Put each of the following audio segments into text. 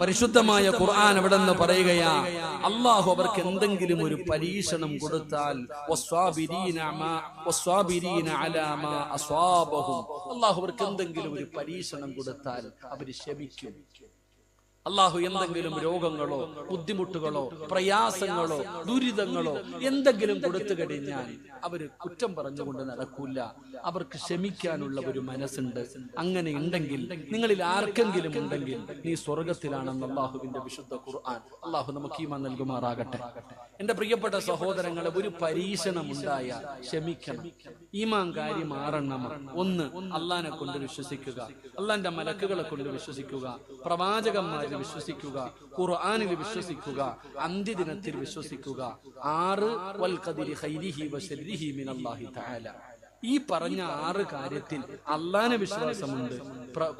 പരിശുദ്ധമായ ഖുർആൻ അവിടെ നിന്ന് പറയുകയാ അള്ളാഹു അവർക്ക് എന്തെങ്കിലും ഒരു പരീക്ഷണം കൊടുത്താൽ. അള്ളാഹു അവർക്ക് എന്തെങ്കിലും ഒരു പരീക്ഷണം കൊടുത്താൽ അവർ ക്ഷമിക്കും അള്ളാഹു എന്തെങ്കിലും രോഗങ്ങളോ ബുദ്ധിമുട്ടുകളോ പ്രയാസങ്ങളോ ദുരിതങ്ങളോ എന്തെങ്കിലും കൊടുത്തു കഴിഞ്ഞാൽ അവർ കുറ്റം പറഞ്ഞുകൊണ്ട് നടക്കൂല. അവർക്ക് ക്ഷമിക്കാനുള്ള ഒരു മനസ്സുണ്ട്. അങ്ങനെ ഉണ്ടെങ്കിൽ നിങ്ങളിൽ ആർക്കെങ്കിലും ഉണ്ടെങ്കിൽ നീ സ്വർഗത്തിലാണെന്ന് അള്ളാഹുവിന്റെ വിശുദ്ധ ഖുർആൻ അള്ളാഹു നമുക്ക് ഈമാൻ നൽകുമാറാകട്ടെ. എന്റെ പ്രിയപ്പെട്ട സഹോദരങ്ങളെ ഒരു പരീക്ഷണം ഉണ്ടായ ക്ഷമിക്കണം. ഈമാൻ കാര്യം ആറെണ്ണം ഒന്ന് അള്ളാനെ കൊണ്ട് വിശ്വസിക്കുക. അള്ളാന്റെ മലക്കുകളെ കൊണ്ട് വിശ്വസിക്കുക. പ്രവാചകന്മാരിൽ വിശ്വസിക്കുക. ഖുർആനിൽ വിശ്വസിക്കുക. അന്ത്യദിനത്തിൽ വിശ്വസിക്കുക. ആറ് വൽ ഖദിരി ഖൈരിഹി വശരിഹി മിനല്ലാഹി തആല. ഈ പറഞ്ഞ ആറ് കാര്യത്തിൽ അള്ളാനെ വിശ്വാസമുണ്ട്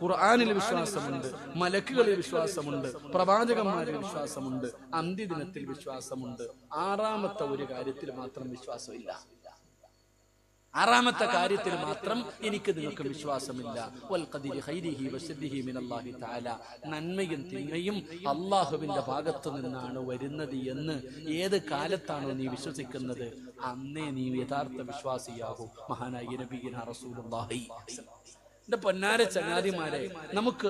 ഖുർആനിൽ വിശ്വാസമുണ്ട് മലക്കുകളിൽ വിശ്വാസമുണ്ട് പ്രവാചകന്മാരിൽ വിശ്വാസമുണ്ട് അന്ത്യദിനത്തിൽ വിശ്വാസമുണ്ട്. ആറാമത്തെ ഒരു കാര്യത്തിൽ മാത്രം വിശ്വാസമില്ല. ആറാമത്തെ കാര്യത്തിൽ മാത്രം എനിക്ക് നിങ്ങൾക്ക് വിശ്വാസമില്ല. നന്മയും തിന്മയും അള്ളാഹുവിന്റെ ഭാഗത്തു നിന്നാണ് വരുന്നത് എന്ന് ഏത് കാലത്താണോ നീ വിശ്വസിക്കുന്നത്? അന്നേ നീ യഥാർത്ഥ വിശ്വാസിയാകൂ. മഹാനായി നബീന റസൂലുള്ളാഹി. എന്റെ പൊന്നാര ചങ്ങാതിമാരെ നമുക്ക്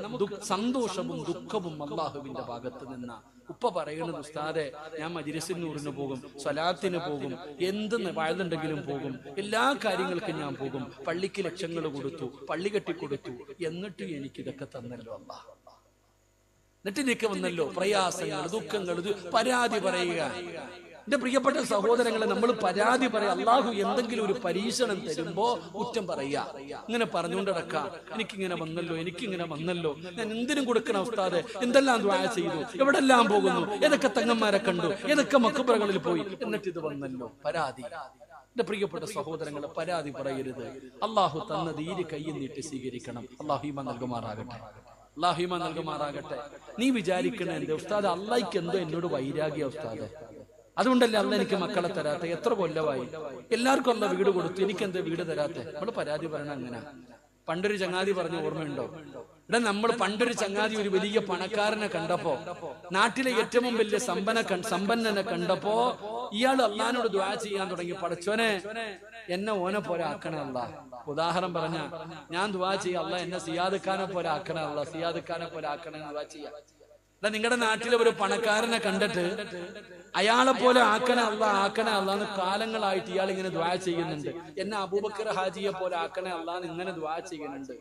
സന്തോഷവും ദുഃഖവും അള്ളാഹുവിന്റെ ഭാഗത്ത് നിന്ന. ഉപ്പ പറയണ ഉസ്താദെ ഞാൻ മജിരിസിനൂറിന് പോകും സ്വലാത്തിന് പോകും എന്ത് വാഴുന്നുണ്ടെങ്കിലും പോകും എല്ലാ കാര്യങ്ങൾക്കും ഞാൻ പോകും. പള്ളിക്ക് ലക്ഷങ്ങൾ കൊടുത്തു പള്ളി കെട്ടിക്കൊടുത്തു എന്നിട്ട് എനിക്ക് ഇതൊക്കെ തന്നല്ലോ അള്ളാഹ്. എന്നിട്ട് നിനക്ക് വന്നല്ലോ പ്രയാസങ്ങൾ ദുഃഖങ്ങൾ പരാതി പറയുക. എന്റെ പ്രിയപ്പെട്ട സഹോദരങ്ങളെ നമ്മൾ പരാതി പറയാം. അള്ളാഹു എന്തെങ്കിലും ഒരു പരീക്ഷണം തരുമ്പോ കുറ്റം പറയാ. ഇങ്ങനെ പറഞ്ഞുകൊണ്ട് നടക്കാം എനിക്കിങ്ങനെ വന്നല്ലോ എനിക്കിങ്ങനെ വന്നല്ലോ. ഞാൻ എന്തിനും കൊടുക്കണ അവസ്ഥാതെ എന്തെല്ലാം ദ്വാര ചെയ്തു? എവിടെല്ലാം പോകുന്നു? ഏതൊക്കെ തങ്ങന്മാരെ കണ്ടു? ഏതൊക്കെ മക്കുപ്പുറകളിൽ പോയി? എന്നിട്ട് ഇത് വന്നല്ലോ. പരാതി. എന്റെ പ്രിയപ്പെട്ട സഹോദരങ്ങളെ പരാതി പറയരുത്. അള്ളാഹു തന്ന തീരെ കയ്യിൽ നീട്ടി സ്വീകരിക്കണം. അള്ളാഹു ഈമ നൽകുമാറാകട്ടെ. അള്ളാഹിമ നൽകുമാറാകട്ടെ. നീ വിചാരിക്കണ എന്റെ ഉസ്താദ് അള്ളാഹിക്ക് എന്തോ എന്നോട് വൈരാഗ്യ ഉസ്താദ്. അതുകൊണ്ടല്ലേ അല്ല എനിക്ക് മക്കളെ തരാത്ത? എത്ര കൊല്ലമായി? എല്ലാവർക്കും അല്ല വീട് കൊടുത്തു. എനിക്ക് എന്താ വീട് തരാത്ത? നമ്മൾ പരാതി പറയണ അങ്ങനെ. പണ്ടൊരു ചങ്ങാതി പറഞ്ഞ ഓർമ്മയുണ്ടോ? ഇവിടെ നമ്മൾ പണ്ടൊരു ചങ്ങാതി ഒരു വലിയ പണക്കാരനെ കണ്ടപ്പോ നാട്ടിലെ ഏറ്റവും വലിയ സമ്പന്ന സമ്പന്നനെ കണ്ടപ്പോ ഇയാൾ അള്ളഹാനോട് ദ്വാ ചെയ്യാൻ തുടങ്ങി. പടച്ചോനെ എന്നെ ഓനെ പോലെ ആക്കണല്ല ഉദാഹരണം പറഞ്ഞ ഞാൻ ദ്വാ ചെയ്യ. അല്ല എന്നെ സിയാദ് പോലെ ആക്കണല്ല സിയാദ് പോലെ ആക്കണേ ദ്വാ ചെയ്യാം. അല്ല നിങ്ങളുടെ നാട്ടിലെ ഒരു പണക്കാരനെ കണ്ടിട്ട് അയാളെ പോലെ ആക്കണ അല്ല ആക്കണ അല്ലാന്ന് കാലങ്ങളായിട്ട് ഇയാൾ ഇങ്ങനെ ദ്വാ ചെയ്യുന്നുണ്ട്. എന്നെ അബൂബക്കർ ഹാജിയെ പോലെ ആക്കണ അല്ലാന്ന് ഇങ്ങനെ ദ്വാ ചെയ്യുന്നുണ്ട്.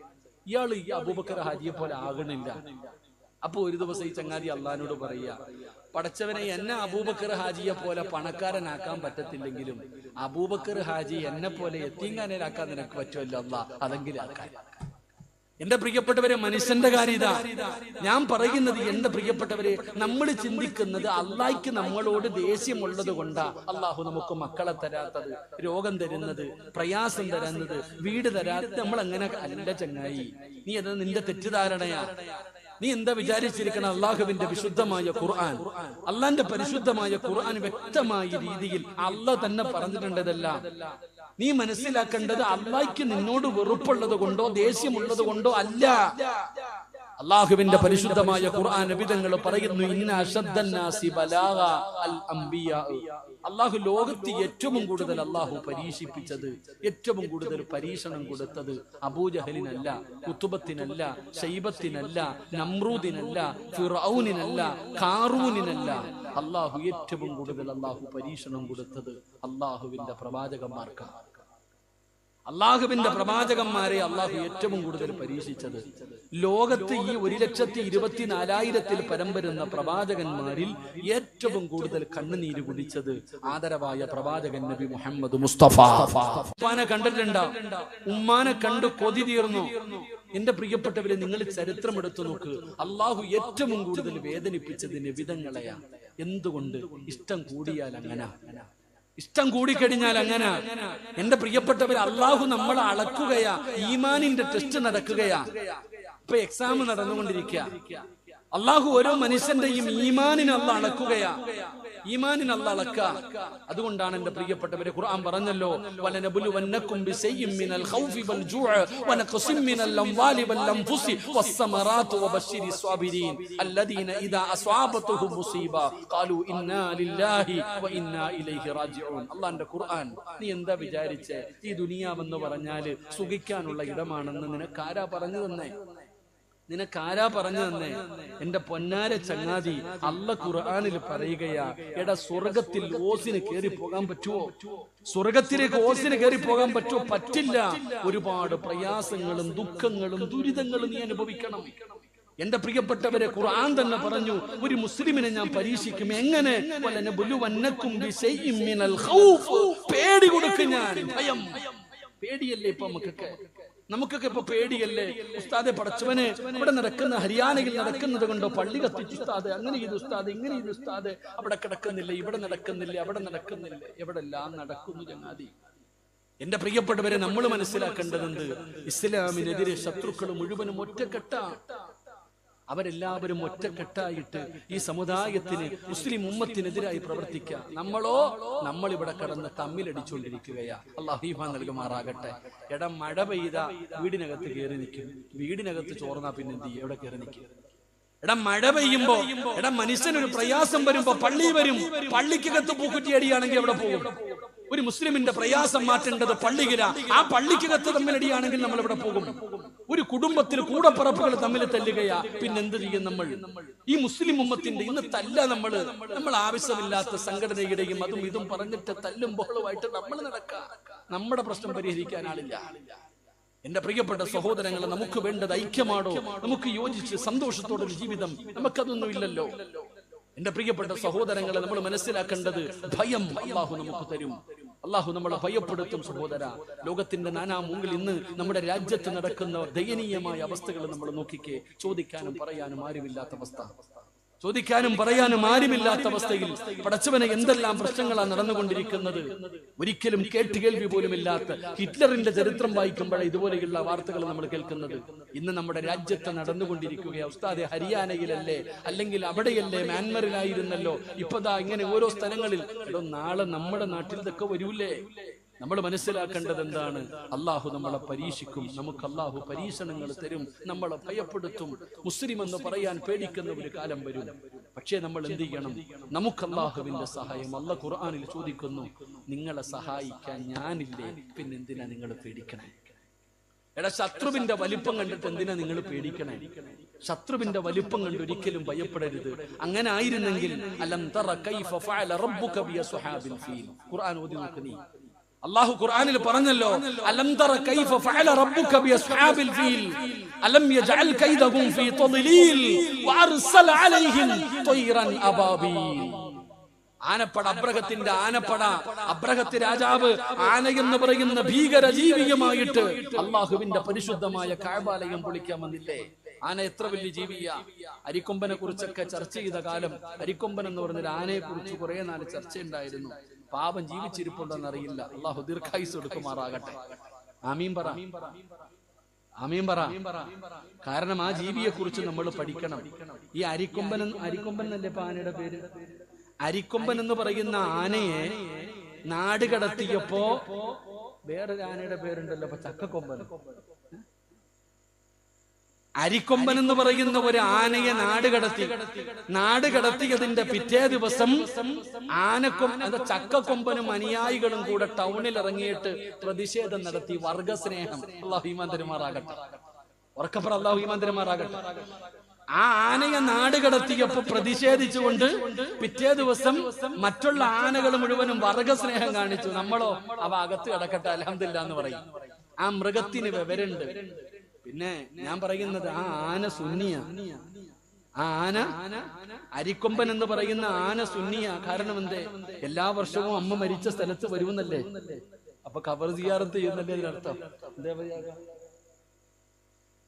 ഇയാൾ ഈ അബൂബക്കർ ഹാജിയെ പോലെ ആകണില്ല. അപ്പൊ ഒരു ദിവസം ഈ ചങ്ങാതി അള്ളഹാനോട് പറയുക പടച്ചവനെ എന്നെ അബൂബക്കർ ഹാജിയെ പോലെ പണക്കാരനാക്കാൻ പറ്റത്തില്ലെങ്കിലും അബൂബക്കർ ഹാജി എന്നെ പോലെ എത്തിങ്ങാനേലാക്കാൻ നിനക്ക് പറ്റുമല്ലോ അല്ല അതെങ്കിലും ആക്കാൻ എന്റെ പ്രിയപ്പെട്ടവരെ മനുഷ്യന്റെ കാര്യത ഞാൻ പറയുന്നത് എന്റെ പ്രിയപ്പെട്ടവരെ നമ്മൾ ചിന്തിക്കുന്നത് അള്ളാഹിക്ക് നമ്മളോട് ദേഷ്യമുള്ളത് കൊണ്ടാ. അള്ളാഹു നമുക്ക് മക്കളെ തരാത്തത് രോഗം തരുന്നത് പ്രയാസം തരുന്നത് വീട് തരാത്തത്. നമ്മൾ അങ്ങനെ അല്ല ചങ്ങായി? നീ അത് നിന്റെ തെറ്റിദ്ധാരണയാ? നീ എന്താ വിചാരിച്ചിരിക്കണം അള്ളാഹുവിന്റെ വിശുദ്ധമായ ഖുർആൻ? അള്ളാന്റെ പരിശുദ്ധമായ ഖുർആൻ വ്യക്തമായ രീതിയിൽ അള്ള തന്നെ പറഞ്ഞിട്ടുണ്ടതെല്ലാം. നീ മനസ്സിലാക്കേണ്ടത് അള്ളാഹിക്ക് നിന്നോട് വെറുപ്പുള്ളത് കൊണ്ടോ ദേഷ്യമുള്ളത് കൊണ്ടോ അല്ല. അള്ളാഹുവിന്റെ പരിശുദ്ധമായ ഖുർആൻ നബിതങ്ങൾ പറയുന്നു ഇന്ന അൽ അംബിയാ. അള്ളാഹു ലോകത്ത് ഏറ്റവും കൂടുതൽ അള്ളാഹു പരീക്ഷിപ്പിച്ചത് ഏറ്റവും കൂടുതൽ പരീക്ഷണം കൊടുത്തത് അബൂജഹലിനല്ല കുത്തുബത്തിനല്ല ശൈബത്തിനല്ല നമ്രൂദിനല്ല ഫിറൌനിനല്ല കാറൂനിനല്ല അള്ളാഹു ഏറ്റവും കൂടുതൽ അള്ളാഹു പരീക്ഷണം കൊടുത്തത് അള്ളാഹുവിന്റെ പ്രവാചകന്മാർക്കാണ്. അള്ളാഹുവിന്റെ പ്രവാചകന്മാരെ അള്ളാഹു ഏറ്റവും കൂടുതൽ പരീക്ഷിച്ചത്. ലോകത്ത് ഈ ഒരു ലക്ഷത്തി ഇരുപത്തിനാലായിരത്തിൽ പരം വരുന്ന പ്രവാചകന്മാരിൽ ഏറ്റവും കൂടുതൽ കണ്ണുനീര് കുടിച്ചത് ആദരവായ പ്രവാചകൻ നബി മുഹമ്മദ് മുസ്തഫ. ഉമ്മാനെ കണ്ടിട്ടുണ്ട? ഉമ്മാനെ കണ്ട് കൊതി തീർന്നു. എന്റെ പ്രിയപ്പെട്ടവരെ നിങ്ങൾ ചരിത്രം എടുത്തു നോക്ക്. അള്ളാഹു ഏറ്റവും കൂടുതൽ വേദനിപ്പിച്ചത് നബിതങ്ങളെയാ എന്തുകൊണ്ട്? ഇഷ്ടം കൂടിയാൽ അങ്ങനെ. ഇഷ്ടം കൂടിക്കഴിഞ്ഞാൽ അങ്ങനെ. എന്റെ പ്രിയപ്പെട്ടവർ അള്ളാഹു നമ്മളെ അളക്കുകയാ. ഈമാനിന്റെ ടെസ്റ്റ് നടക്കുകയാ. ഇപ്പൊ എക്സാം നടന്നുകൊണ്ടിരിക്കുക അള്ളാഹു ഓരോ മനുഷ്യന്റെയും ഈമാനിന് അല്ല അളക്കുകയാ. ഈമാനിന് അല്ല അളക്ക. അതുകൊണ്ടാണ് എന്റെ പ്രിയപ്പെട്ടവരെ ഖുർആൻ പറഞ്ഞല്ലോ ബിശൈഇൻ മിനൽ ഖൗഫി മിനൽ ഇദാ മുസീബ ഖാലു ഇന്നാ ലില്ലാഹി ഇലൈഹി റാജിഊൻ. അല്ലാഹുവിന്റെ ഖുർആൻ നീ എന്താ വിചാരിച്ചേ? ഈ ദുനിയാവെന്ന് പറഞ്ഞാൽ സുഖിക്കാനുള്ള ഇടമാണെന്ന് നിനക്കാരാ പറഞ്ഞു തന്നെ? നിനക്കാരാ പറഞ്ഞു തന്നെ എന്റെ പൊന്നാര ചങ്ങാതി അല്ല ഖുർആാനിൽ പറയുകയാ എടാ സ്വർഗത്തിൽ ഓസിന് കയറി പോകാൻ പറ്റുമോ സ്വർഗത്തിലേക്ക് ഓസിന് കയറി പോകാൻ പറ്റുമോ പറ്റില്ല. ഒരുപാട് പ്രയാസങ്ങളും ദുഃഖങ്ങളും ദുരിതങ്ങളും നീ അനുഭവിക്കണം. എന്റെ പ്രിയപ്പെട്ടവരെ ഖുർആൻ തന്നെ പറഞ്ഞു ഒരു മുസ്ലിമിനെ ഞാൻ പരീക്ഷിക്കും. എങ്ങനെ. പേടി കൊടുക്കും ഞാൻ. ഭയം. പേടിയല്ലേ ഇപ്പൊ നമുക്കൊക്കെ? നമുക്കൊക്കെ ഇപ്പൊ പേടിയല്ലേ? ഉസ്താദെ പടച്ചവനെ ഇവിടെ നടക്കുന്ന ഹരിയാനയിൽ നടക്കുന്നത് കൊണ്ടോ പള്ളി കത്തിച്ചു ഉസ്താദ് അങ്ങനെ ഇത് ഉസ്താദ് ഇങ്ങനെ ഇത് ഉസ്താദ്. അവിടെ കിടക്കുന്നില്ല? ഇവിടെ നടക്കുന്നില്ല? അവിടെ നടക്കുന്നില്ല? എവിടെല്ലാം നടക്കുന്നു ചങ്ങാതി എന്റെ പ്രിയപ്പെട്ടവരെ നമ്മൾ മനസ്സിലാക്കേണ്ടതുണ്ട് ഇസ്ലാമിനെതിരെ ശത്രുക്കൾ മുഴുവനും ഒറ്റക്കെട്ട. അവരെല്ലാവരും ഒറ്റക്കെട്ടായിട്ട് ഈ സമുദായത്തിന് മുസ്ലിം ഉമ്മത്തിനെതിരായി പ്രവർത്തിക്കുക. നമ്മളോ നമ്മൾ ഇവിടെ കിടന്ന് തമ്മിലടിച്ചുകൊണ്ടിരിക്കുകയാ അള്ളാഹീഫ നൽകുമാറാകട്ടെ. എടാ മഴ പെയ്ത വീടിനകത്ത് കയറി നിൽക്കും. വീടിനകത്ത് ചോർന്നാ പിന്നെ എന്ത് എവിടെ കയറി നിൽക്കും? എടാ മഴ പെയ്യുമ്പോ എടാ മനുഷ്യനൊരു പ്രയാസം വരുമ്പോ പള്ളി വരും. പള്ളിക്കകത്ത് പൂക്കുറ്റി അടിയാണെങ്കിൽ എവിടെ പോകും? ഒരു മുസ്ലിമിന്റെ പ്രയാസം മാറ്റേണ്ടത് പള്ളിയില. ആ പള്ളിക്കകത്ത് തമ്മിലടിയാണെങ്കിൽ നമ്മൾ എവിടെ പോകും? ഒരു കുടുംബത്തിൽ കൂടപ്പറപ്പുകൾ തമ്മിൽ തല്ലുകയാ. പിന്നെ എന്ത് ചെയ്യും നമ്മൾ? ഈ മുസ്ലിം ഉമ്മത്തിന്റെ ഇന്ന് തല്ല നമ്മൾ നമ്മൾ ആവശ്യമില്ലാത്ത സംഘടനയുടെയും അതും ഇതും പറഞ്ഞിട്ട് തല്ലും ബഹളവുമായിട്ട് നമ്മൾ നടക്കുക നമ്മുടെ പ്രശ്നം പരിഹരിക്കാൻ ആളില്ല. എന്റെ പ്രിയപ്പെട്ട സഹോദരങ്ങളെ നമുക്ക് വേണ്ടത് ഐക്യമാണോ? നമുക്ക് യോജിച്ച് സന്തോഷത്തോടെ ഒരു ജീവിതം. നമുക്കതൊന്നും ഇല്ലല്ലോ. എന്റെ പ്രിയപ്പെട്ട സഹോദരങ്ങളെ നമ്മൾ മനസ്സിലാക്കേണ്ടത് ഭയം അള്ളാഹു നമുക്ക് തരും. അള്ളാഹു നമ്മളെ ഭയപ്പെടുത്തും സഹോദര. ലോകത്തിന്റെ നാനാ നാനാമൂങ്കിൽ ഇന്ന് നമ്മുടെ രാജ്യത്ത് നടക്കുന്ന ദയനീയമായ അവസ്ഥകൾ നമ്മൾ നോക്കിക്കേ ചോദിക്കാനും പറയാനും ആരുമില്ലാത്ത അവസ്ഥ. ചോദിക്കാനും പറയാനും ആരുമില്ലാത്ത അവസ്ഥയിൽ പടച്ചവനെ എന്തെല്ലാം പ്രശ്നങ്ങളാണ് നടന്നുകൊണ്ടിരിക്കുന്നത്? ഒരിക്കലും കേട്ടുകേൾവി പോലുമില്ലാത്ത ഹിറ്റ്ലറിന്റെ ചരിത്രം വായിക്കുമ്പോഴേ ഇതുപോലെയുള്ള വാർത്തകൾ നമ്മൾ കേൾക്കുന്നത്. ഇന്ന് നമ്മുടെ രാജ്യത്ത് നടന്നുകൊണ്ടിരിക്കുക ഉസ്താദെ ഹരിയാനയിലല്ലേ അല്ലെങ്കിൽ അവിടെയല്ലേ മ്യാൻമറിലായിരുന്നല്ലോ? ഇപ്പതാ ഇങ്ങനെ ഓരോ സ്ഥലങ്ങളിൽ നാളെ നമ്മുടെ നാട്ടിൽ ഇതൊക്കെ വരൂലേ? നമ്മൾ മനസ്സിലാക്കേണ്ടത് എന്താണ് അള്ളാഹു നമ്മളെ പരീക്ഷിക്കും. നമുക്ക് അള്ളാഹു പരീക്ഷണങ്ങൾ തരും. നമ്മളെ ഭയപ്പെടുത്തും. മുസ്ലിം എന്ന് പറയാൻ പേടിക്കുന്ന ഒരു കാലം വരും. പക്ഷേ നമ്മൾ എന്ത് ചെയ്യണം? നമുക്ക് അള്ളാഹുവിന്റെ സഹായം അള്ള ഖുർആാനിൽ ചോദിക്കുന്നു നിങ്ങളെ സഹായിക്കാൻ ഞാനില്ലേ? പിന്നെ എന്തിനാ നിങ്ങൾ പേടിക്കണേ? എടാ ശത്രുവിന്റെ വലിപ്പം കണ്ടിട്ട് എന്തിനാ നിങ്ങൾ പേടിക്കണേ? ശത്രുവിന്റെ വലിപ്പം കണ്ട് ഒരിക്കലും ഭയപ്പെടരുത്. അങ്ങനെ ആയിരുന്നെങ്കിൽ അലം തറ കൈഫ ഫഅല റബ്ബുക ബിയ സുഹാബിൽ ഫീൽ ഖുർആൻ ഓതി അല്ലാഹു ഖുർആനിൽ പറഞ്ഞല്ലോ അലം തറ കൈഫ ഫഅല റബ്ബുക ബി അസ്ഹാബിൽ ഫീൽ അലം യജഅൽ കൈദഹും ഫീ തദ്ലീൽ വഅർസല അലൈഹിം ത്വയ്റൻ അബാബീൽ. ആനപ്പട അബ്രഹത്തിന്റെ ആനപ്പട അബ്രഹത്ത് രാജാവ് ആനയെന്ന് പറയുന്ന ഭീകര ജീവിയുമായിട്ട് അള്ളാഹുവിന്റെ പരിശുദ്ധമായ കാഴ്ബാലയം പൊളിക്കാൻ വന്നില്ലേ? ആന എത്ര വലിയ ജീവിയ? അരിക്കൊമ്പനെ കുറിച്ചൊക്കെ ചർച്ച ചെയ്ത കാലം അരിക്കൊമ്പൻ എന്ന് പറഞ്ഞൊരു ആനയെ കുറിച്ച് കുറെ നാല് ചർച്ച ഉണ്ടായിരുന്നു പാപം ജീവിച്ചിരിപ്പുണ്ടെന്ന് അറിയില്ല അള്ളാഹു ദീർഘായുസ് എടുക്കുമാറാകട്ടെ. ആമീൻ പറ. ആമീൻ പറ. കാരണം ആ ജീവിയെ കുറിച്ച് നമ്മൾ പഠിക്കണം. ഈ അരിക്കൊമ്പൻ അരിക്കൊമ്പൻ എന്നല്ലേ ഇപ്പൊ ആനയുടെ പേര്? അരിക്കൊമ്പൻ എന്ന് പറയുന്ന ആനയെ നാട് കടത്തിയപ്പോ വേറൊരു ആനയുടെ പേരുണ്ടല്ലോ അപ്പൊ ചക്കക്കൊമ്പൻ. അരിക്കൊമ്പൻ എന്ന് പറയുന്ന ഒരു ആനയെ നാട് കടത്തി. നാട് കടത്തിയതിന്റെ പിറ്റേ ദിവസം ആനക്കൊമ്പ അത് ചക്കക്കൊമ്പനും അനുയായികളും കൂടെ ടൗണിൽ ഇറങ്ങിയിട്ട് പ്രതിഷേധം നടത്തി. വർഗസ്നേഹം. അള്ളാഹു ഈമാൻ തരുമാറാകട്ടെ ഉറക്കപ്പുറം അള്ളാഹു ഈമാൻ തരുമാറാകട്ടെ ആ ആനയെ നാട് കടത്തിയപ്പോ പ്രതിഷേധിച്ചുകൊണ്ട് പിറ്റേ ദിവസം മറ്റുള്ള ആനകൾ മുഴുവനും വർഗസ്നേഹം കാണിച്ചു. നമ്മളോ അവ അകത്ത് കിടക്കട്ടെ. അലഹമില്ല എന്ന് പറയും. ആ മൃഗത്തിന് വിവരുണ്ട്. പിന്നെ ഞാൻ പറയുന്നത് ആ ആന സുന്നിയ. ആ ആന അരിക്കൊമ്പൻ എന്ന് പറയുന്ന ആന സുന്നിയ. കാരണം എന്തേ എല്ലാ വർഷവും അമ്മ മരിച്ച സ്ഥലത്ത് വരുമെന്നല്ലേ? അപ്പൊ കവർ സിയാറത്ത് ചെയ്യുന്നല്ലേ ഇതിനർത്ഥം പറയാ?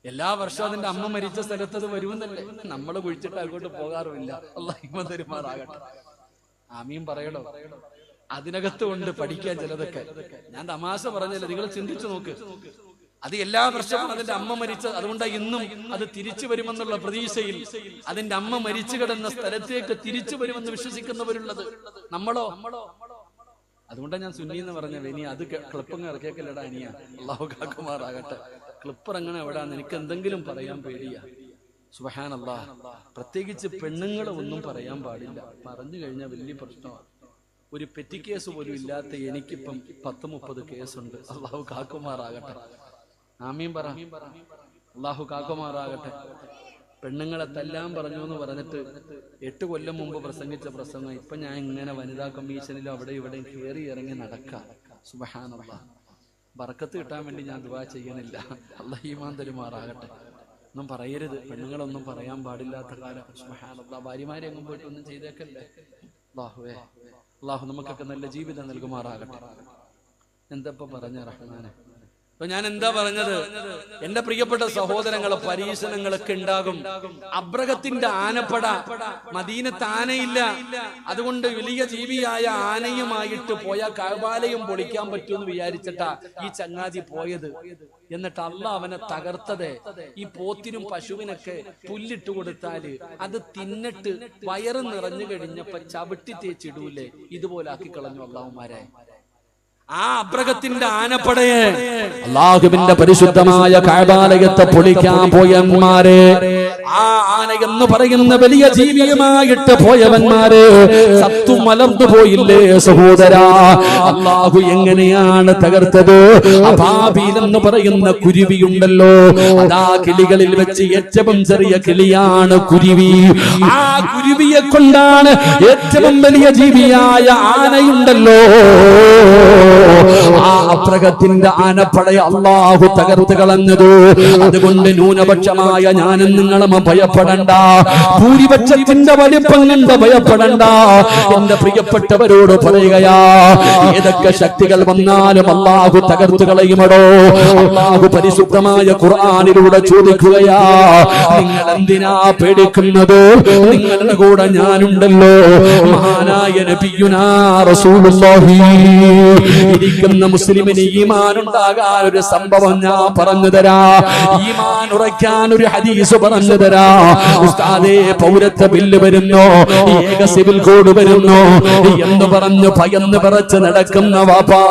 എല്ലാ വർഷവും അതിന്റെ അമ്മ മരിച്ച സ്ഥലത്ത് അത് വരുമെന്നല്ലേ? നമ്മൾ കുഴിച്ചിട്ട് അങ്ങോട്ട് പോകാറുമില്ല. അള്ളാഹിമ തരുമാറാകട്ടെ. ആമീൻ പറയണോ? അതിനകത്ത് കൊണ്ട് പഠിക്കാൻ ചിലതൊക്കെ. ഞാൻ തമാശ പറഞ്ഞല്ലോ നിങ്ങൾ ചിന്തിച്ചു നോക്ക്. അത് എല്ലാ വർഷവും അതിന്റെ അമ്മ മരിച്ച അതുകൊണ്ട് ഇന്നും അത് തിരിച്ചു വരുമെന്നുള്ള പ്രതീക്ഷയിൽ അതിന്റെ അമ്മ മരിച്ചു കിടന്ന സ്ഥലത്തേക്ക് തിരിച്ചു വരുമെന്ന് വിശ്വസിക്കുന്നവരുള്ളത് നമ്മളോ? അതുകൊണ്ടാണ് ഞാൻ സുന്നി എന്ന് പറഞ്ഞത്. ഇനി അത് ക്ലിപ്പങ്ങ് ഇറക്കിയേക്കല്ലടാ അനിയ. അള്ളാഹു കാക്കുമാറാകട്ടെ. ക്ലിപ്പ് ഇറങ്ങണ എവിടാന്ന് എനിക്ക് എന്തെങ്കിലും പറയാൻ പേടിയാ. സുബഹാനല്ലാ. പ്രത്യേകിച്ച് പെണ്ണുങ്ങൾ ഒന്നും പറയാൻ പാടില്ല. പറഞ്ഞു കഴിഞ്ഞാൽ വലിയ പ്രശ്നമാണ് ഒരു പെറ്റി കേസ് പോലും ഇല്ലാത്ത എനിക്കിപ്പം പത്ത് മുപ്പത് കേസുണ്ട്. അള്ളാഹു കാക്കുമാറാകട്ടെ. ആമീൻ പറ. അള്ളാഹു കാക്കുമാറാകട്ടെ. പെണ്ണുങ്ങളെ തല്ലാൻ പറഞ്ഞു എന്ന് പറഞ്ഞിട്ട് എട്ട് കൊല്ലം മുമ്പ് പ്രസംഗിച്ച പ്രസംഗം. ഇപ്പൊ ഞാൻ ഇങ്ങനെ വനിതാ കമ്മീഷനിലും അവിടെ ഇവിടെയും കയറി ഇറങ്ങി നടക്കാം. സുബഹാനുള്ള ബർക്കത്ത് കിട്ടാൻ വേണ്ടി ഞാൻ ദുവാ ചെയ്യണില്ല. അള്ളഹീമാൻ തരുമാറാകട്ടെ. ഒന്നും പറയരുത്. പെണ്ണുങ്ങളൊന്നും പറയാൻ പാടില്ലാത്ത കാലം. സുബഹാനുള്ള ഭാര്യമാരെ എങ്ങും പോയിട്ട് ഒന്നും ചെയ്തേക്കല്ലേ? അള്ളാഹുവേ അള്ളാഹു നമുക്കൊക്കെ നല്ല ജീവിതം നൽകുമാറാകട്ടെ. എന്തപ്പോ പറഞ്ഞ റഹ്മാനെ? അപ്പൊ ഞാൻ എന്താ പറഞ്ഞത്? എന്റെ പ്രിയപ്പെട്ട സഹോദരങ്ങളെ പരീക്ഷണങ്ങളൊക്കെ ഉണ്ടാകും. അബ്രഹത്തിന്റെ ആനപ്പട മദീനത്ത് ആനയില്ല. അതുകൊണ്ട് വലിയ ജീവിയായ ആനയുമായിട്ട് പോയ കഴബാലയും പൊളിക്കാൻ പറ്റുമെന്ന് വിചാരിച്ചിട്ടാ ഈ ചങ്ങാതി പോയത്. എന്നിട്ട് അല്ല അവനെ തകർത്തത്. ഈ പോത്തിനും പശുവിനൊക്കെ പുല്ലിട്ട് കൊടുത്താൽ അത് തിന്നിട്ട് വയറ് നിറഞ്ഞു കഴിഞ്ഞപ്പോ ചവിട്ടി തേച്ചിടൂലേ. ഇതുപോലെ ആക്കി കളഞ്ഞു അള്ളാഹുമാരെ ആ ആനപ്പടയെ അള്ളാഹുവിന്റെ പരിശുദ്ധമായ കാബാലയത്തെ പൊളിക്കാൻ പോയന്മാരെ. ആ ആന എന്ന് പറയുന്ന വലിയ ജീവിയുമായിട്ട് പോയവന്മാര് സത്തു മലർന്നു പോയില്ലേ സഹോദരാ? അള്ളാഹു എങ്ങനെയാണ് തകർത്തത്? അബാബീൽ എന്ന് പറയുന്ന കുരുവിയുണ്ടല്ലോ. അതാ കിളികളിൽ വെച്ച് ഏറ്റവും ചെറിയ കിളിയാണ് കുരുവി. ആ കുരുവിയെ കൊണ്ടാണ് ഏറ്റവും വലിയ ജീവിയായ ആനയുണ്ടല്ലോ. ആ അപ്രകത്തിന്റെ ആനപ്പടയെ അള്ളാഹു തകർത്ത് കളഞ്ഞത്. അതുകൊണ്ട് ന്യൂനപക്ഷമായ ഞാനും നിങ്ങളും ഭയപ്പെടണ്ട. ഭൂരിപക്ഷത്തിന്റെ വലിപ്പം കണ്ട് ഭയപ്പെടണ്ട. എന്റെ പ്രിയപ്പെട്ടവരോട് പറയുകയാ ഏതൊക്കെ ശക്തികൾ വന്നാലും അള്ളാഹു തകർത്തു കളയുമടോ? അള്ളാഹു പരിശുദ്ധമായ ഖുർആാനിലൂടെ ചോദിക്കുകയാ നിങ്ങൾ എന്തിനാ പേടിക്കുന്നത്? നിങ്ങളുടെ കൂടെ ഞാനുണ്ടല്ലോ. മഹാനായ നബിയുനാ റസൂലുള്ളാഹി. ഇരിക്കുന്ന മുസ്ലിമിന് ഈമാൻ ഒരു സംഭവം ഞാൻ പറഞ്ഞു തരാ. ഈമാൻ ഉറയ്ക്കാൻ ഒരു ഹദീസ് പറഞ്ഞു തരാ ഉസ്താദേ പൗരത്വ ബില്ല് വരുന്നു. ഏക സിവിൽ കോഡ് വരുന്നു. എന്ന് പറഞ്ഞു ഭയന്ന് പറച്ച് നടക്കുന്ന വാപ്പാ.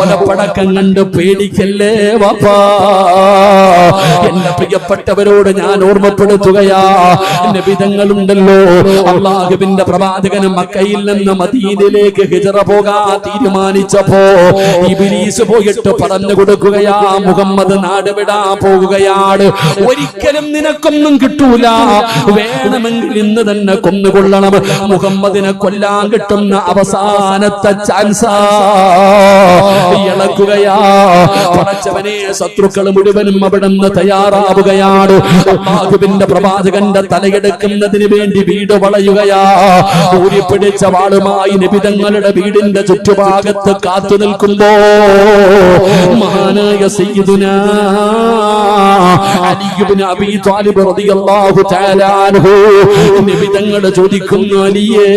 ഓലപ്പടക്കം കണ്ട് പേടിക്കല്ലേ വാപ്പാ. എന്റെ പ്രിയപ്പെട്ടവരോട് ഞാൻ ഓർമ്മപ്പെടുത്തുകയാ. വിധങ്ങളുണ്ടല്ലോ. അള്ളാഹുവിന്റെ പ്രവാചകന് മക്കയിൽ നിന്ന് മദീനയിലേക്ക് ഹിജറ പോകാ തീരുമാനിച്ചപ്പോ ഇബിലീസ് പോയിട്ട് പറഞ്ഞു കൊടുക്കുകയാ മുഹമ്മദ് നാട് വിടാൻ പോകുകയാണ് ഒരിക്കലും നിനക്കൊന്നും കിട്ടൂല. വേണമെങ്കിൽ ഇന്ന് തന്നെ കൊന്നുകൊള്ളണം. മുഹമ്മദിനെ കൊല്ലാൻ കിട്ടുന്ന അവസാനത്തെ ചാൻസാ ഇളക്കുകയാ പറച്ചവനെ ശത്രുക്കൾ മുഴുവനും അവിടുന്ന് തയ്യാറാവുകയാണ്. അള്ളാഹുവിന്റെ പ്രവാചകന്റെ തലയെടുക്കുന്നതിന് വേണ്ടി വീട് വളയുകയാ. ഊരിപ്പിടിച്ച വാളുമായി നിബിതങ്ങളുടെ വീടിന്റെ ചുറ്റുഭാഗത്ത് കാത്തു നിൽക്കുമ്പോ മഹാനായ സയ്യിദുന അലിയുബ്നു അബീ ത്വാലിബ് റളിയല്ലാഹു തആല അൻഹു. നിബിതങ്ങൾ ചോദിക്കുന്നു അലിയേ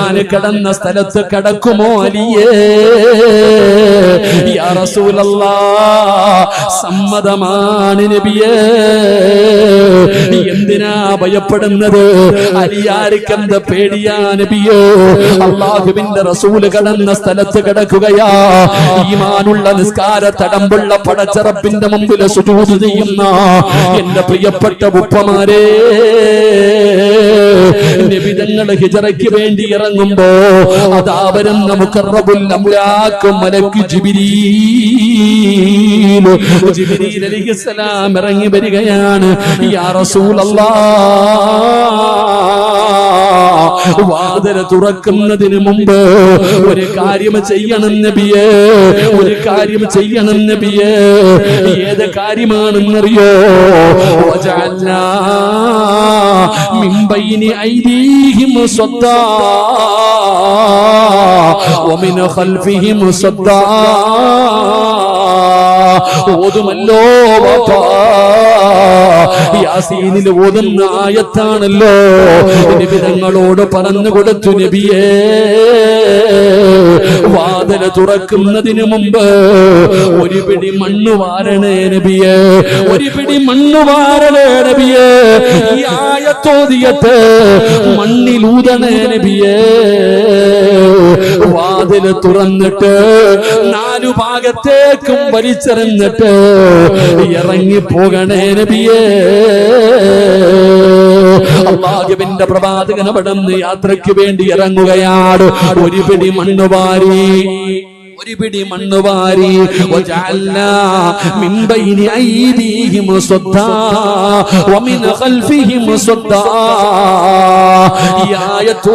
ഞാൻ കിടന്ന സ്ഥലത്ത് കിടക്കുമോ അലിയേ? സമ്മതമാണ് നബിയേ. എന്തിനാ ഭയപ്പെടുന്നത്? അലിയാർക്കെന്ത് പേടിയാ നബിയോ? അള്ളാഹുവിന്റെ റസൂൽ കിടന്ന സ്ഥലത്ത് കിടക്കുകയാ. ഈമാനുള്ള നിസ്കാര തടമ്പുള്ള പടച്ചറപ്പിന്റെ മുമ്പിൽ സുജൂത് ചെയ്യുന്ന എന്റെ പ്രിയപ്പെട്ട ഉപ്പമാരേ. നിബിതങ്ങൾ ഹിജറയ്ക്ക് വേണ്ടി ഇറങ്ങുമ്പോ അതാ വരുന്ന അമുലാക്കും മലക്ക് ജിബിരീൽ. ജിബിരീൽ അലിഹിസ്സലാം ഇറങ്ങി വരികയാണ്. യാ റസൂലല്ലാ. വാതിൽ തുറക്കുന്നതിന് മുമ്പ് ഒരു കാര്യം ചെയ്യണം നബിയേ ഒരു കാര്യം ചെയ്യണം നബിയേ. ഏത് കാര്യമാണെന്നറിയോ? ബൈനി ഐദീഹിം ഓതുമല്ലോ യാസീനിൽ ഓതുന്ന ആയത്താണല്ലോ നിബിതങ്ങളോട് പറഞ്ഞു കൊടുത്തു നബിയേ വാതിൽ തുറക്കുന്നതിന് മുമ്പ് ഒരു പിടി മണ്ണ് വാരണേ നബിയേ ഒരു പിടി മണ്ണ് വാരണേ നബിയേ ഈ ആയത്തോതിയത്ത് മണ്ണിലൂതണേ നബിയേ വാതിൽ തുറന്നിട്ട് നാലു ഭാഗത്തേക്കും വലിച്ചെറിഞ്ഞിട്ട് ഇറങ്ങി പോകണേ നബിയേ. അള്ളാഹുവിന്റെ പ്രവാചകൻ യാത്രയ്ക്ക് വേണ്ടി ഇറങ്ങുകയാണ്. ഒരു പിടി മണ്ണ് വാരി ഒരു പിടി മണ്ണ് വാരി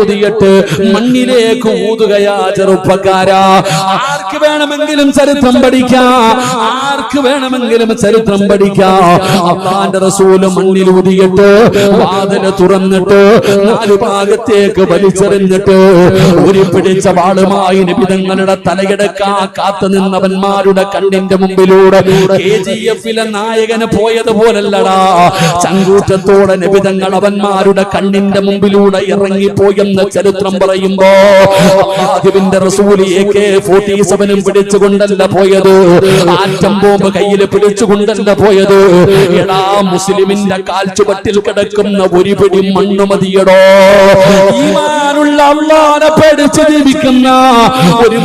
ൂതിയിട്ട് മണ്ണിലേക്ക് ഊതുകയാ ചെറുപ്പക്കാരാ. ആർക്ക് വേണമെങ്കിലും ചരിത്രം പഠിക്കാം. ആർക്ക് വേണമെങ്കിലും ചരിത്രം പഠിക്കാം. അള്ളാന്റെ റസൂൽ മണ്ണിൽ ഊതിയിട്ട് വാതിൽ തുറന്നിട്ട് നാല് ഭാഗത്തേക്ക് വലിച്ചെറിഞ്ഞിട്ട് ഒരു പിടിച്ച വാളുമായി നിബിതങ്ങളുടെ തലയിടക്ക് തലയെടുക്കാൻ കാത്തു നിന്നവന്മാരുടെ കണ്ണിന്റെ മുമ്പിലൂടെ കെ ജി എഫിലെ നായകന് പോയതുപോലല്ലടാ. ചങ്കൂറ്റത്തോടെ നിബിതങ്ങൾ അവന്മാരുടെ കണ്ണിന്റെ മുമ്പിലൂടെ ഇറങ്ങിപ്പോയെന്ന് ചരിത്രം പറയുമ്പോ അള്ളാഹുവിന്റെ റസൂലി എ കെ ഫോർട്ടി സെവനും പിടിച്ചുകൊണ്ടല്ല പോയത്. ആറ്റം ബോംബ് കയ്യിൽ പിടിച്ചുകൊണ്ടല്ല പോയത്. എടാ മുസ്ലിമിന്റെ കാൽച്ചുവട്ടിൽ കിടക്കുന്ന ഒരു പിടി മണ്ണ് മതിയടോ. ഈമാനുള്ള അള്ളാനെ പേടിച്ച് ജീവിക്കുന്ന ഒരു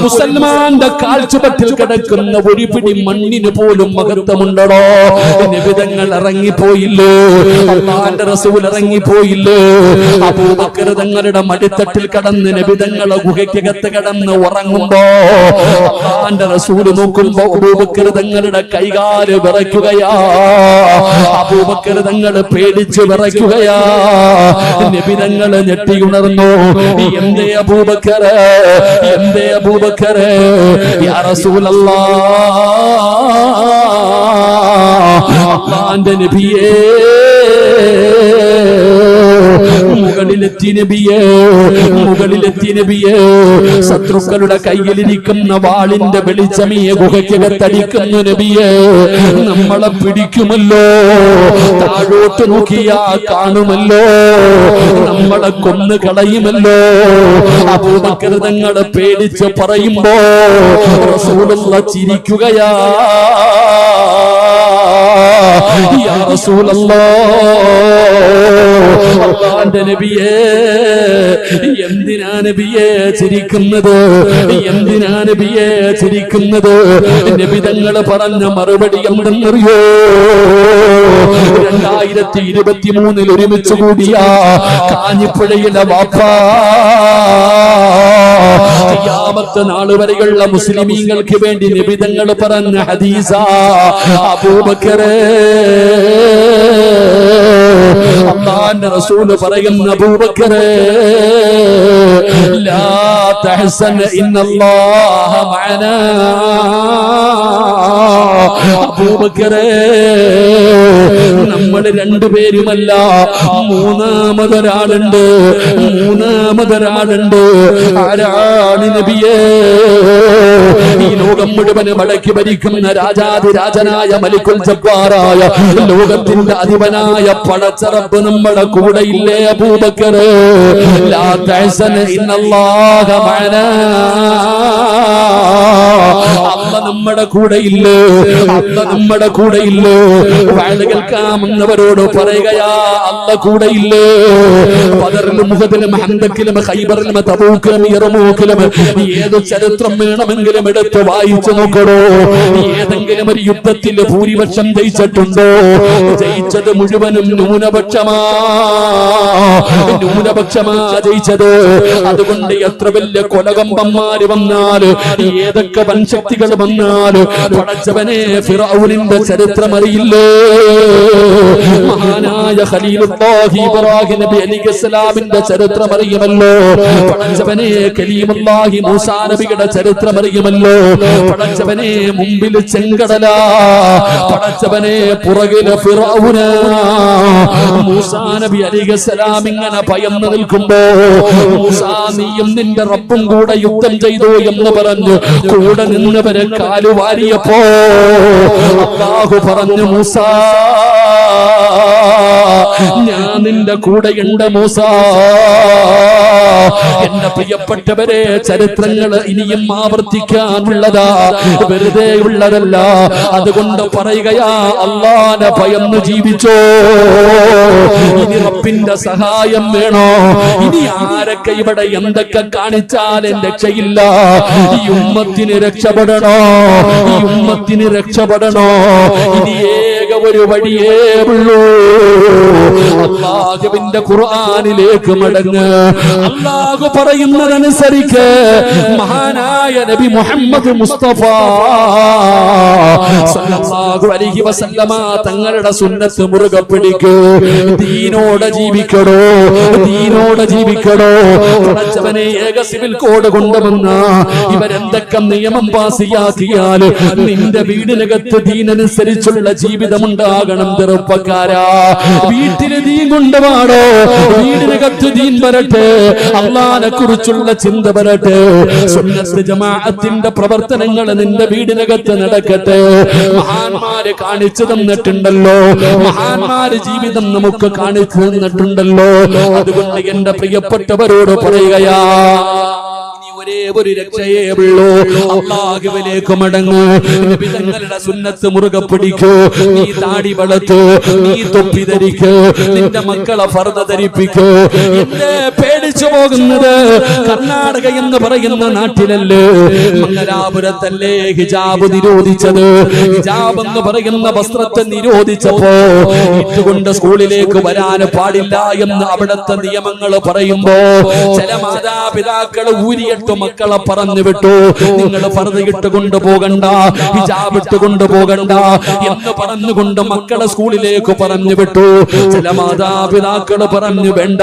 മുസൽമാന്റെ കാൽച്ചുപറ്റിൽ കിടക്കുന്ന ഒരു പിടി മണ്ണിന് പോലും മഹത്വമുണ്ടടോ. നിബിതങ്ങൾ ഇറങ്ങിപ്പോയില്ലേ? അള്ളാന്റെ റസൂൽ ഇറങ്ങിപ്പോയില്ലേ? മടിത്തട്ടിൽ കടന്ന് നബിതങ്ങളെ ഗുഹയ്ക്കകത്ത് കടന്ന് ഉറങ്ങുമ്പോ അള്ളാന്റെ റസൂൽ നോക്കുമ്പോ അബൂബക്കർ തങ്ങളുടെ കൈകാൽ വിറയ്ക്കുകയാ. അബൂബക്കർ തങ്ങൾ പേടിച്ച് വിറയ്ക്കുകയാ. നിബിതങ്ങൾ ഞെട്ടിയുണർന്നു. എന്തേ അപൂപക്കര എന്തേ അബൂബക്കർ യാ റസൂലല്ലാ. അള്ളാന്റെ നബിയേ. മുകളിലെത്തി നബിയേ മുകളിലെത്തി നബിയേ. ശത്രുക്കളുടെ കയ്യിലിരിക്കുന്ന വാളിന്റെ വെളിച്ചമീയ ഗുഹയ്ക്കകത്തടിക്കുന്നു നബിയേ. നമ്മളെ പിടിക്കുമല്ലോ. താഴോട്ട് നോക്കിയാ കാണുമല്ലോ. നമ്മളെ കൊന്നു കളയുമല്ലോ. അപൂപകൃതങ്ങളെ പേടിച്ച് പറയുമ്പോ റസൂലുള്ള ചിരിക്കുകയാ. യാ റസൂലല്ലാ അള്ളാന്റെ നബിയേ എന്തിനാ നബിയേ ചിരിക്കുന്നത്? എന്തിനാ നബിയേ നബി പറഞ്ഞ മറുപടി എന്തെന്നറിയോ? രണ്ടായിരത്തി ഇരുപത്തി മൂന്നിൽ ഒരുമിച്ച് കൂടിയ കാഞ്ഞിപ്പുഴയിലെ വാപ്പാ. ഖിയാമത്ത് വരെയുള്ള മുസ്ലിമീങ്ങൾക്ക് വേണ്ടി നിബിതങ്ങൾ പറഞ്ഞ ഹദീസ അബൂബക്കറേ. അള്ളാന്റെ റസൂൽ പറയുന്ന അബൂബക്കറേ ലാ തഹസൻ ഇന്നല്ലാഹ മഅനാ. അബൂബക്കറേ നമ്മൾ രണ്ടുപേരുമല്ല. മൂന്നാമതൊരാളുണ്ട്. മൂന്നാമതൊരാളുണ്ട്. നബിയേ? ഈ ലോകം മുഴുവൻ മടക്കി ഭരിക്കുന്ന രാജാതിരാജനായ മലിക്കുൽ ജബ്ബാറായ ലോകത്തിന്റെ അധിപനായ പടച്ചറപ്പ് നമ്മുടെ കൂടെയില്ലേ ഇല്ലേ ലാ ഇന്നല്ലാഹ മഅനാ. അല്ല കൂടെ ഇല്ലേ? അല്ല നമ്മുടെ കൂടെ കൂടെയില്ലേ വാഴ കേൾക്കാമെന്നവരോട് പറയുകയാ അല്ല കൂടെ ഇല്ലേ? പതറിലും മുഖത്തിലും ഹന്തക്കിലും ഹൈബറിലും തബൂക്കിലും ഇറമൂക്കിലും ഏത് ചരിത്രം വേണമെങ്കിലും എടുത്ത് വായിച്ചു നോക്കണോ ഏതെങ്കിലും ഒരു യുദ്ധത്തിൽ ഭൂരിപക്ഷം ജയിച്ചിട്ടുണ്ടോ? ജയിച്ചത് മുഴുവനും ന്യൂനപക്ഷമാ. ന്യൂനപക്ഷമാ ജയിച്ചത്. അതുകൊണ്ട് എത്ര വലിയ കൊലകമ്പന്മാര് വന്നാൽ ഏതൊക്കെ വൻശക്തികൾ വന്നാൽ പടച്ചവനെ ഫിറൌനിന്റെ ചരിത്രം അറിയില്ലേ മഹാനായ ഖലീലുല്ലാഹി ഇബ്രാഹിം നബി അലിസ്ലാമിന്റെ ചരിത്രം അറിയുമല്ലോ പടച്ചവനെ കലീമുല്ലാഹി മൂസാ നബിയുടെ ചരിത്രം അറിയുമല്ലോ പടച്ചവനെ മുമ്പിൽ ചെങ്കടല. പടച്ചവനെ പുറകിൽ ഫിറൌന. മൂസാ നബി അലിസ്ലാം ഇങ്ങനെ ഭയന്ന് നിൽക്കുമ്പോ മൂസാ നീയും നിന്റെ റബ്ബും കൂടെ യുദ്ധം ചെയ്തു എന്ന് പറഞ്ഞു കൂടെ നിന്നവരെ കാലുവാരിയപ്പോ അള്ളാഹു പറഞ്ഞു മൂസാ ഞാൻ നിന്റെ കൂടെയുണ്ട് മൂസ. എന്റെ പ്രിയപ്പെട്ടവരെ ചരിത്രങ്ങൾ ഇനിയും ആവർത്തിക്കാനുള്ളതാ വെറുതെ ഉള്ളതല്ല. അതുകൊണ്ട് പറയുകയാ അള്ളാനെ ഭയന്ന് ജീവിച്ചോ. ഇനി റപ്പിന്റെ സഹായം വേണോ? ഇനി ആരൊക്കെ ഇവിടെ എന്തൊക്കെ കാണിച്ചാലും രക്ഷയില്ല. ഈ ഉമ്മത്തിന് രക്ഷപ്പെടണോ? ഉമ്മത്തിന് രക്ഷപ്പെടണോ? ഇനി ഒരു വഴിയേ ഉള്ളൂ. അള്ളാഹുവിന്റെ ഖുർആാനിലേക്ക് മടങ്ങ്. അള്ളാഹു പറയുന്നതനുസരിച്ച് മഹാനായ നബി മുഹമ്മദ് മുസ്തഫ അലൈഹി വസല്ലമ തങ്ങളുടെ സുന്നത്ത് മുറുകെ പിടിക്കൂ. ദീനോടെ ജീവിക്കണോ ദീനോടെ ജീവിക്കണോ പടച്ചവനെ ഏക സിവിൽ കോഡ് കൊണ്ടുവന്ന ഇവരെന്തൊക്കെ നിയമം പാസിയാക്കിയാൽ നിന്റെ വീടിനകത്ത് ദീനനുസരിച്ചുള്ള ജീവിതമുണ്ടാകണം ചെറുപ്പക്കാരാ. വീട്ടിൽ ദീൻ കൊണ്ടുവാടോ? വീടിനകത്ത് ദീൻ വരട്ടെ. അള്ളാനെ കുറിച്ചുള്ള ചിന്ത വരട്ടെ. ജമാഅത്തിന്റെ പ്രവർത്തനങ്ങൾ നിന്റെ വീടിനകത്ത് നടക്കട്ടെ. മഹാന്മാര് കാണിച്ചു തന്നിട്ടുണ്ടല്ലോ. മഹാന്മാര് ജീവിതം നമുക്ക് കാണിച്ചു തന്നിട്ടുണ്ടല്ലോ. അതുകൊണ്ട് എന്റെ പ്രിയപ്പെട്ടവരോട് പറയുകയാ ഒരേ ഒരു രക്ഷയേ ഉള്ളൂ. അള്ളാഹുവിലേക്ക് മടങ്ങൂ. വിധങ്ങളുടെ സുന്നത്ത് മുറുകെ പിടിക്കൂ. നീ താടി വളർത്തൂ നീ തൊപ്പി ധരിക്കൂ. നിന്റെ മക്കളെ ഫർദ ധരിപ്പിക്കൂ. എന്തേ പേടിച്ചു പോകുന്നത്? കർണാടക എന്ന് പറയുന്ന നാട്ടിലല്ലേ? മംഗലാപുരത്തല്ലേ ഹിജാബ് നിരോധിച്ചത്? ഹിജാബ് എന്ന് പറയുന്ന വസ്ത്രത്തെ നിരോധിച്ചപ്പോ ഇട്ടുകൊണ്ട് സ്കൂളിലേക്ക് വരാൻ പാടില്ല എന്ന് അവിടുത്തെ നിയമങ്ങൾ പറയുമ്പോ ചില മാതാപിതാക്കൾ ഊരിയിട്ട് മക്കളെ പറഞ്ഞു വിട്ടു. നിങ്ങൾ പറഞ്ഞിട്ട് കൊണ്ടുപോകണ്ട ഹിജാബ് ഇട്ട് കൊണ്ടുപോകണ്ട എന്ന് പറഞ്ഞുകൊണ്ട് മക്കളെ സ്കൂളിലേക്ക് പറഞ്ഞു വിട്ടു. ചില മാതാപിതാക്കൾ പറഞ്ഞു വേണ്ട.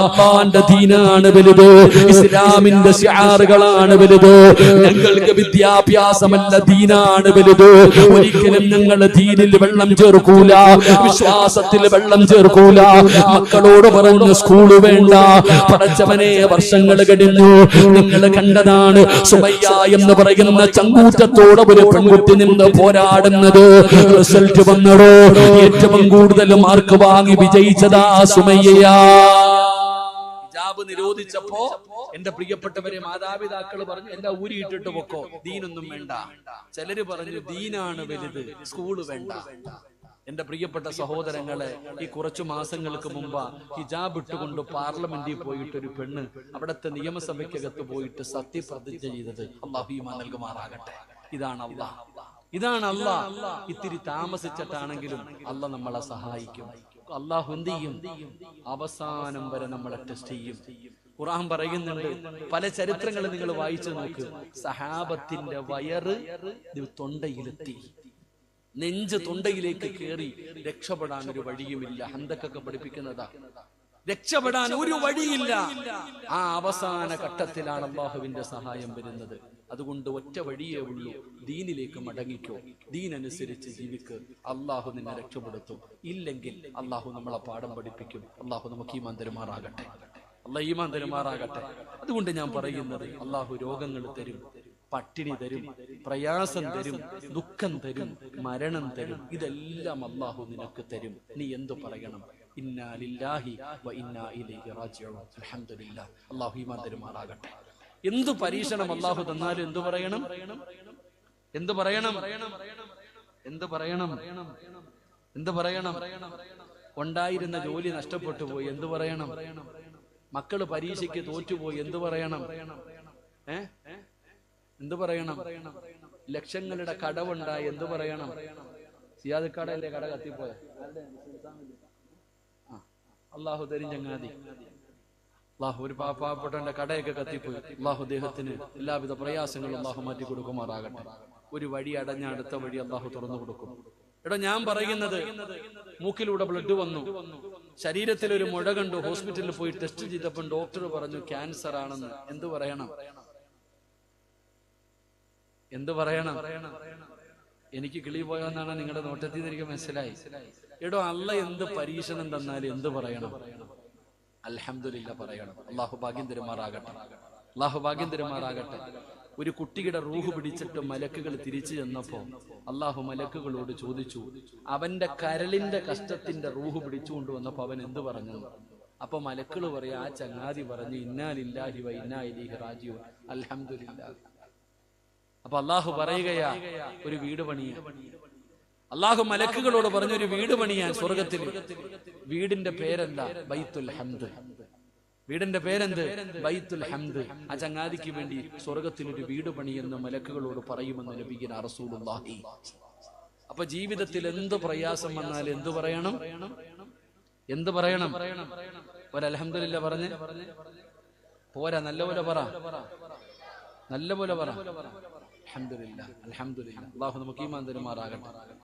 അള്ളാന്റെ ദീനാണ് വലുത്. ഇസ്ലാമിന്റെ ഷിയാറുകളാണ് വലുത്. ഞങ്ങൾക്ക് വിദ്യാഭ്യാസമല്ല ദീനാണ് വലുത്. ഒരിക്കലും ഞങ്ങൾ ദീനിൽ വെള്ളം ചേർക്കൂല. വിശ്വാസത്തിൽ വെള്ളം ചേർക്കൂല. മക്കളോട് പറഞ്ഞു സ്കൂൾ വേണ്ട. പടച്ചവനെ വർഷങ്ങൾ കഴിഞ്ഞു. നിങ്ങൾ കണ്ടതാണ്. സുമയ്യ എന്ന് പറയുന്ന ചങ്കൂറ്റത്തോടെ ഒരു പെൺകുട്ടി നിന്ന് പോരാടുന്നത്. റിസൾട്ട് വന്നടോ ഏറ്റവും കൂടുതൽ മാർക്ക് വാങ്ങി വിജയിച്ചതാ സുമയ്യ. ഹിജാബ് നിരോധിച്ചപ്പോ എന്റെ പ്രിയപ്പെട്ടവരെ മാതാപിതാക്കൾ പറഞ്ഞു എന്റെ ഊരി ഇട്ടിട്ട് പൊക്കോ ദീനൊന്നും വേണ്ട. ചിലര് പറഞ്ഞു ദീനാണ് വലുത് സ്കൂൾ വേണ്ട. എന്റെ പ്രിയപ്പെട്ട സഹോദരങ്ങളെ ഈ കുറച്ചു മാസങ്ങൾക്ക് മുമ്പ് ഹിജാബ് ഇട്ടുകൊണ്ട് പാർലമെന്റിൽ പോയിട്ട് ഒരു പെണ്ണ് അവിടുത്തെ നിയമസഭയ്ക്കകത്ത് പോയിട്ട് സത്യപ്രതിജ്ഞ ചെയ്തത് അള്ളാഹുമാ നൽകുമാറാകട്ടെ. ഇതാണ് അള്ളാഹ് ഇതാണ് അള്ളാഹ് ഇത്തിരി താമസിച്ചിട്ടാണെങ്കിലും അല്ല നമ്മളെ സഹായിക്കും. അള്ളാഹു എന്ത് ചെയ്യും? അവസാനം വരെ നമ്മളെ ടെസ്റ്റ് ചെയ്യും. ഖുർആൻ പറയുന്നുണ്ട് പല ചരിത്രങ്ങളും നിങ്ങൾ വായിച്ചു നോക്ക്. സഹാബത്തിന്റെ വയറ് തൊണ്ടയിലെത്തി. നെഞ്ച് തൊണ്ടയിലേക്ക് കയറി രക്ഷപ്പെടാൻ ഒരു വഴിയുമില്ല. ഹന്തക്കൊക്കെ പഠിപ്പിക്കുന്നതാ. രക്ഷപ്പെടാൻ ഒരു വഴിയില്ല. ആ അവസാന ഘട്ടത്തിലാണ് അള്ളാഹുവിന്റെ സഹായം വരുന്നത്. അതുകൊണ്ട് ഒറ്റ വഴിയേ ഉള്ളൂ. ദീനിലേക്ക് മടങ്ങിക്കോ. ദീനനുസരിച്ച് ജീവിക്ക്. അള്ളാഹു നിന്നെ രക്ഷപ്പെടുത്തും. ഇല്ലെങ്കിൽ അള്ളാഹു നമ്മളെ പാഠം പഠിപ്പിക്കും. അള്ളാഹു നമുക്ക് ഈ മന്ദിരമാറാകട്ടെ അള്ളാഹ് ഈമാൻ തരുമാറാകട്ടെ. അതുകൊണ്ട് ഞാൻ പറയുന്നത് അള്ളാഹു രോഗങ്ങൾ തരും. പട്ടിണി തരും പ്രയാസം തരും ദുഃഖം തരും മരണം തരും ഇതെല്ലാം അള്ളാഹു നിനക്ക് തരും. നീ എന്തു പറയണം? ഇന്നാ ലില്ലാഹി വ ഇന്നാ ഇലൈഹി റാജിഊൻ. അൽഹംദുലില്ലാ അള്ളാഹു തരുമാറാകട്ടെ. എന്തു പരീക്ഷണം അള്ളാഹു തന്നാലും എന്തു പറയണം? എന്ത് പറയണം? എന്ത് പറയണം? എന്ത് പറയണം? ഉണ്ടായിരുന്ന ജോലി നഷ്ടപ്പെട്ടു പോയി എന്ത് പറയണം? മക്കൾ പരീക്ഷയ്ക്ക് തോറ്റുപോയി എന്ത് പറയണം? ഏ? എന്തു പറയണം? ലക്ഷങ്ങളുടെ കടവുണ്ടായി എന്തു പറയണം? സിയാദ് കടയല്ലേ കട കത്തിപ്പോയ? അള്ളാഹു തരും ചങ്ങാതി. അള്ളാഹു ഒരു പാപ്പാപ്പെട്ടവന്റെ കടയൊക്കെ കത്തിപ്പോയി. അള്ളാഹു അദ്ദേഹത്തിന് എല്ലാവിധ പ്രയാസങ്ങളും അള്ളാഹു മാറ്റി കൊടുക്കുമാറാകട്ടെ. ഒരു വഴി അടഞ്ഞ അടുത്ത വഴി അള്ളാഹു തുറന്നു കൊടുക്കും. എടോ ഞാൻ പറയുന്നത് മൂക്കിലൂടെ ബ്ലഡ് വന്നു. ശരീരത്തിൽ ഒരു മുഴ കണ്ടു ഹോസ്പിറ്റലിൽ പോയി ടെസ്റ്റ് ചെയ്തപ്പോൾ ഡോക്ടർ പറഞ്ഞു ക്യാൻസർ ആണെന്ന്. എന്തു പറയണം? എന്തു പറയണം? എനിക്ക് കിളി പോയെന്നാണ് നിങ്ങളുടെ നോട്ടത്തിൽ നിന്ന് എനിക്ക് മനസ്സിലായി. എടോ അല്ല എന്ത് പരീക്ഷണം തന്നാലും എന്ത് പറയണം? അലഹമില്ല പറയണം. അള്ളാഹു ഭാഗ്യം തിരുമാറാകട്ടെ. അള്ളാഹു ഭാഗ്യം തിരുമാറാകട്ടെ. ഒരു കുട്ടിയുടെ റൂഹ് പിടിച്ചിട്ട് മലക്കുകൾ തിരിച്ചു ചെന്നപ്പോ അള്ളാഹു മലക്കുകളോട് ചോദിച്ചു അവന്റെ കരളിന്റെ കഷ്ടത്തിന്റെ റൂഹ് പിടിച്ചുകൊണ്ട് വന്നപ്പോ അവൻ എന്ത് പറഞ്ഞു? അപ്പൊ മലക്കുകൾ പറയാ ആ ചങ്ങാതി പറഞ്ഞു ഇന്നാലില്ലാഹി വ ഇന്നാ ഇലൈഹി അലഹമില്ല അൽഹംദുലില്ലാ അപ്പൊ അള്ളാഹു പറയുകയാ ഒരു വീട് പണിയാ. അള്ളാഹു മലക്കുകളോട് പറഞ്ഞു ഒരു വീട് പണിയാൻ സ്വർഗത്തിൽ. വീടിന്റെ പേരെന്താ? ബൈത്തുൽ ഹംദ്. വീടിന്റെ പേരെന്ത്? ബൈത്തുൽ ഹംദ്. ആ ചങ്ങാതിക്ക് വേണ്ടി സ്വർഗത്തിൽ ഒരു വീട് പണിയെന്ന് മലക്കുകളോട് പറയുമെന്ന് ലഭിക്കുന്ന റസൂലുള്ളാഹി. അപ്പൊ ജീവിതത്തിൽ എന്ത് പ്രയാസം വന്നാൽ എന്ത് പറയണം? എന്ത് പറയണം? ഒരലഹമില്ല പറഞ്ഞ്. പോരാ നല്ലപോലെ പറ. നല്ലപോലെ പറ. അലഹമില്ല അലഹമില്ല അള്ളാഹു നമുക്ക് ഈ മാന്തരുമാറാകട്ടെ